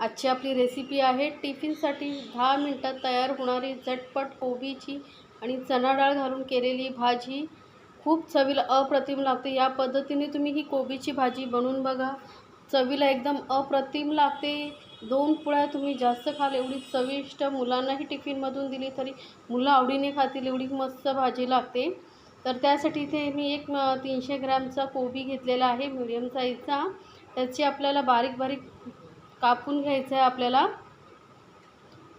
आजची आपली रेसिपी आहे. टिफिनसाठी दहा मिनटात तयार होणारी झटपट कोबीची आणि चणा डाळ घालून केलेली भाजी खूप चवीला अप्रतिम लागते. या पद्धतीने तुम्ही ही कोबीची भाजी बनवून बघा. चवीला एकदम अप्रतिम लागते. दोन पोळ्या तुम्ही जास्त खाल एवढी चविष्ट मुलांनाही टिफिनमधून दिली तरी मुलं आवडीने खातील एवढी मस्त भाजी लागते. तर त्यासाठी इथे मी एक तीनशे ग्रॅमचा कोबी घेतलेला आहे मिडियम साईजचा त्याची आपल्याला बारीक बारीक कापून घ्यायचं आहे आपल्याला.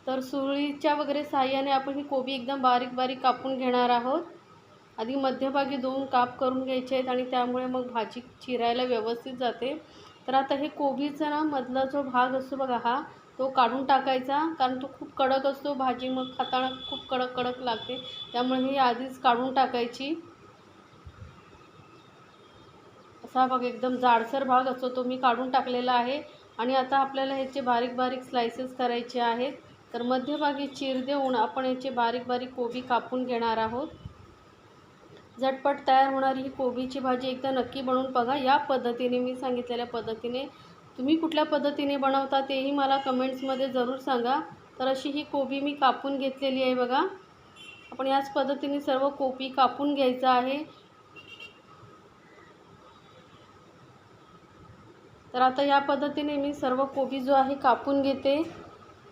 तर सुरळीच्या वगैरे साह्याने आपण ही कोबी एकदम बारीक बारीक कापून घेणार आहोत. आधी मध्यभागी दोन काप करून घ्यायचे आहेत आणि त्यामुळे मग भाजी चिरायला व्यवस्थित जाते. तर आता हे कोबीचा ना मधला जो भाग असतो बघा हा तो काढून टाकायचा. कारण तो खूप कडक असतो भाजी मग खाताना खूप कडक कडक लागते. त्यामुळे ही आधीच काढून टाकायची. असा भाग एकदम जाडसर भाग असतो तो मी काढून टाकलेला आहे. आणि आता आपल्याला ह्याचे बारीक बारीक स्लायसेस करायचे आहेत. तर मध्यभागी चीर देऊन आपण याचे बारीक बारीक कोबी कापून घेणार आहोत. झटपट तयार होणारी ही कोबीची भाजी एकदा नक्की बनवून बघा. या पद्धतीने मी सांगितलेल्या पद्धतीने तुम्ही कुठल्या पद्धतीने बनवता तेही मला कमेंट्समध्ये जरूर सांगा. तर अशी ही कोबी मी कापून घेतलेली आहे बघा. आपण याच पद्धतीने सर्व कोबी कापून घ्यायचं आहे. तर आता या पद्धतीने मी सर्व कोबी जो आहे कापून घेते.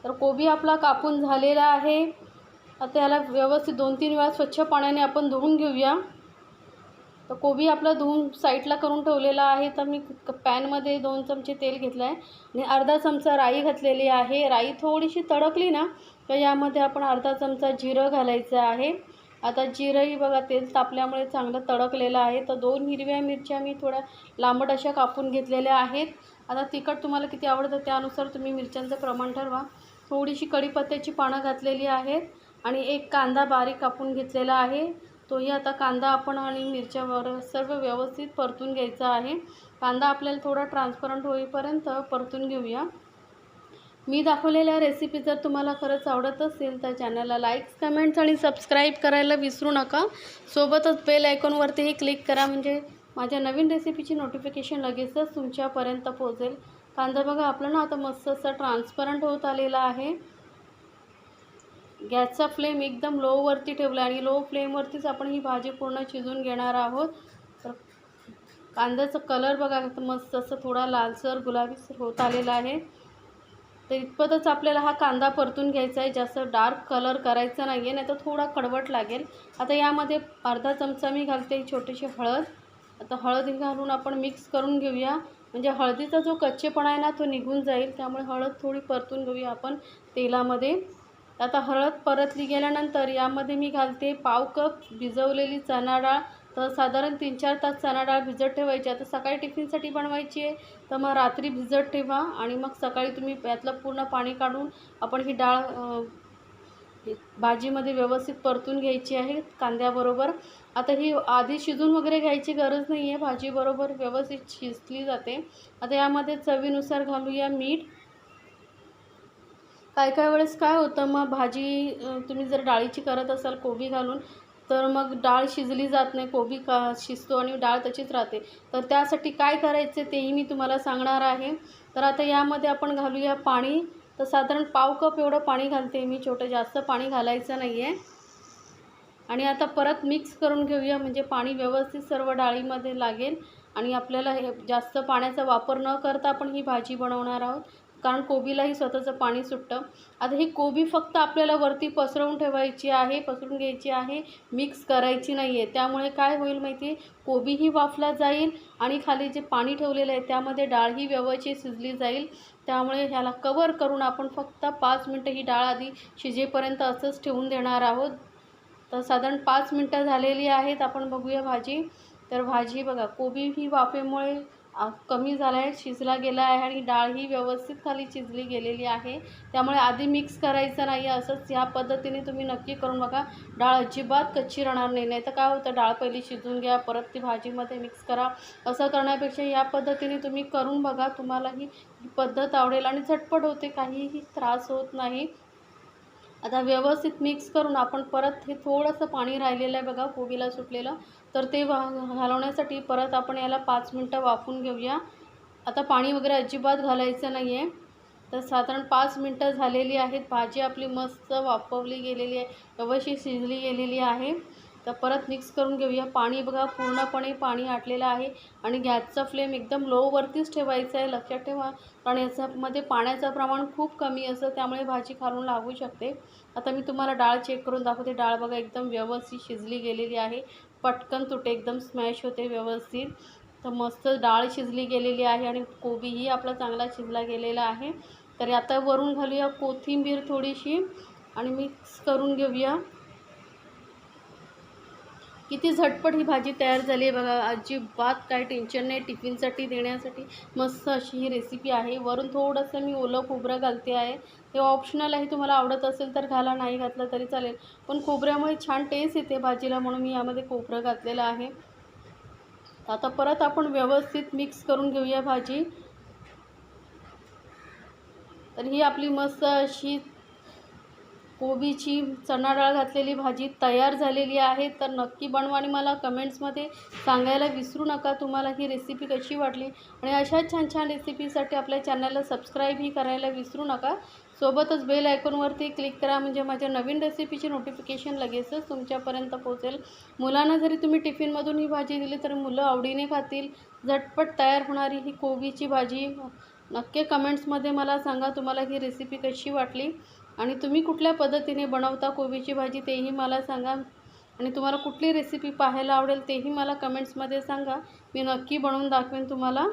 तर कोबी आपला कापून झालेला आहे. आता याला व्यवस्थित दोन तीन वेळा स्वच्छ पाण्याने आपण धुवून घेऊया. तर कोबी आपला धुवून साईडला करून ठेवलेला आहे. तर मी क- पॅनमध्ये दोन चमचे तेल घेतलं आहे आणि अर्धा चमचा राई घातलेली आहे. राई थोडीशी तडकली ना तर यामध्ये आपण अर्धा चमचा जिरं घालायचं आहे. आता जिरंही बघा तेल तापल्यामुळे चांगलं तडकलेलं आहे. तर दोन हिरव्या मिरच्या मी थोड्या लांबट अशा कापून घेतलेल्या आहेत. आता तिखट तुम्हाला किती आवडतं त्यानुसार तुम्ही मिरच्यांचं प्रमाण ठरवा. थोडीशी कढीपत्त्याची पानं घातलेली आहेत आणि एक कांदा बारीक कापून घेतलेला आहे. तोही आता कांदा आपण आणि मिरच्यावर सर्व व्यवस्थित परतून घ्यायचा आहे. कांदा आपल्याला थोडा ट्रान्सपरंट होईपर्यंत परतून घेऊया. मी दाखवलेल्या रेसिपी जर तुम्हाला खरंच आवडत असेल तर चॅनलला लाईक्स कमेंट्स आणि सबस्क्राईब करायला विसरू नका. सोबतच बेल आयकॉनवरतीही क्लिक करा म्हणजे माझ्या नवीन रेसिपीची नोटिफिकेशन लगेचच तुमच्यापर्यंत पोहोचेल. कांदा बघा आपला ना आता मस्त असं ट्रान्सपरंट होत आलेला आहे. गॅसचा फ्लेम एकदम लोवरती ठेवला आणि लो फ्लेमवरतीच आपण ही भाजी पूर्ण शिजून घेणार आहोत. तर कांद्याचा कलर बघा मस्त असं थोडा लालसर गुलाबीसर होत आलेला आहे. तर इतपतच आपल्याला हा कांदा परतून घ्यायचा आहे. जास्त डार्क कलर करायचा नाही आहे नाही तर थोडा कडवट लागेल. आता यामध्ये अर्धा चमचा मी घालते छोटीशी हळद. आता हळदही घालून आपण मिक्स करून घेऊया. म्हणजे हळदीचा जो कच्चेपणा आहे ना तो निघून जाईल. त्यामुळे हळद थोडी परतून घेऊया आपण तेलामध्ये. आता हळद परतली गेल्यानंतर यामध्ये मी घालते पाव कप भिजवलेली चणा डाळ. तर साधारण तीन चार तास चणा डाळ भिजत ठेवायची. आता सकाळी टिफिनसाठी बनवायची आहे तर मग रात्री भिजत ठेवा आणि मग सकाळी तुम्ही यातलं पूर्ण पाणी काढून आपण ही डाळ भाजीमध्ये व्यवस्थित परतून घ्यायची आहे कांद्याबरोबर. आता ही आधी शिजून वगैरे घ्यायची गरज नाही आहे भाजीबरोबर व्यवस्थित शिजली जाते. आता यामध्ये चवीनुसार घालूया मीठ. काय काय वेळेस काय होतं मग भाजी तुम्ही जर डाळीची करत असाल कोबी घालून तर मग डाळ शिजली जात नाही कोबी का शिजतो आणि डाळ तशीच राहते. तर त्यासाठी काय करायचे तेही मी तुम्हाला सांगणार आहे. तर आता यामध्ये आपण घालूया पाणी. तर साधारण पाव कप एवढं पाणी घालते मी छोटं जास्त पाणी घालायचं नाही आहे आणि आता परत मिक्स करून घेऊया म्हणजे पाणी व्यवस्थित सर्व डाळीमध्ये लागेल. आणि आपल्याला हे जास्त पाण्याचा वापर न करता आपण ही भाजी बनवणार आहोत. कारण कोबीलाही स्वतःचं पाणी सुटतं. आता ही कोबी फक्त आपल्याला वरती पसरवून ठेवायची आहे पसरून घ्यायची आहे मिक्स करायची नाही आहे त्यामुळे काय होईल माहिती आहे कोबीही वाफला जाईल आणि खाली जे पाणी ठेवलेलं आहे त्यामध्ये डाळही व्यवस्थित शिजली जाईल. त्यामुळे ह्याला कवर करून आपण फक्त पाच मिनटं ही डाळ आधी शिजेपर्यंत असंच ठेवून देणार आहोत. तर साधारण पाच मिनटं झालेली आहेत. आपण बघूया भाजी. तर भाजी बघा कोबी ही वाफेमुळे कमी झाला आहे शिजला गेला आहे आणि डाळ ही व्यवस्थित खाली शिजली गेलेली आहे. त्यामुळे आधी मिक्स करायचं नाही आहे असंच ह्या पद्धतीने तुम्ही नक्की करून बघा. डाळ अजिबात कच्ची राहणार नाही नाही तर काय होतं डाळ पहिली शिजून घ्या परत ती भाजीमध्ये मिक्स करा. असं करण्यापेक्षा या पद्धतीने तुम्ही करून बघा तुम्हाला ही पद्धत आवडेल आणि झटपट होते काहीही त्रास होत नाही. आता व्यवस्थित मिक्स करून आपण परत हे थोडंसं पाणी राहिलेलं आहे बघा कोबीला सुटलेलं. तर ते वा घालवण्यासाठी परत आपण याला पाच मिनटं वाफून घेऊया. आता पाणी वगैरे अजिबात घालायचं नाही आहे तर साधारण पाच मिनटं झालेली आहेत. भाजी आपली मस्त वाफवली गेलेली आहे. व्यवस्थित शिजली गेलेली आहे. तर परत मिक्स करून घेऊया. पाणी बघा पूर्णपणे पाणी आटलेलं आहे आणि गॅसचा फ्लेम एकदम लोवरतीच ठेवायचा आहे. लक्षात ठेवा कारण याच्यामध्ये पाण्याचं प्रमाण खूप कमी असतं त्यामुळे भाजी खालून लागू शकते. आता मी तुम्हाला डाळ चेक करून दाखवते. डाळ बघा एकदम व्यवस्थित शिजली गेलेली आहे. पटकन तुटे एकदम स्मॅश होते व्यवस्थित. तर मस्त डाळ शिजली गेलेली आहे आणि कोबीही आपला चांगला शिजला गेलेला आहे. तरी आता वरून घालूया कोथिंबीर थोडीशी आणि मिक्स करून घेऊया. किती झटपट ही भाजी तयार झाली आहे बघा. अजिबात काय टेन्शन नाही. टिफिनसाठी देण्यासाठी मस्त अशी ही रेसिपी आहे. वरून थोडंसं मी ओलं खोबरं घालते आहे. ते ऑप्शनल आहे. तुम्हाला आवडत असेल तर घाला. नाही घातलं तरी चालेल. पण खोबऱ्यामुळे छान टेस्ट येते भाजीला म्हणून मी यामध्ये खोबरं घातलेलं आहे. आता परत आपण व्यवस्थित मिक्स करून घेऊया भाजी. तर ही आपली मस्त अशी कोबीची चणा डाळ घातलेली भाजी तयार झालेली आहे. तर नक्की बनवा आणि मला कमेंट्समध्ये सांगायला विसरू नका. तुम्हाला ही रेसिपी कशी वाटली? आणि अशा छान छान रेसिपीसाठी आपल्या चॅनलला सबस्क्राईबही करायला विसरू नका. सोबतच बेल आयकॉनवरती क्लिक करा. म्हणजे माझ्या नवीन रेसिपीची नोटिफिकेशन लगेचच तुमच्यापर्यंत पोहोचेल. मुलांना जरी तुम्ही टिफिनमधून ही भाजी दिली तर मुलं आवडीने खातील. झटपट तयार होणारी ही कोबीची भाजी. नक्की कमेंट्समध्ये मला सांगा तुम्हाला ही रेसिपी कशी वाटली. आणि तुम्ही कुठल्या पद्धतीने बनवता कोबीची भाजी तेही मला सांगा. आणि तुम्हाला कुठली रेसिपी पाहायला आवडेल तेही मला कमेंट्समध्ये सांगा. मी नक्की बनवून दाखवेन तुम्हाला.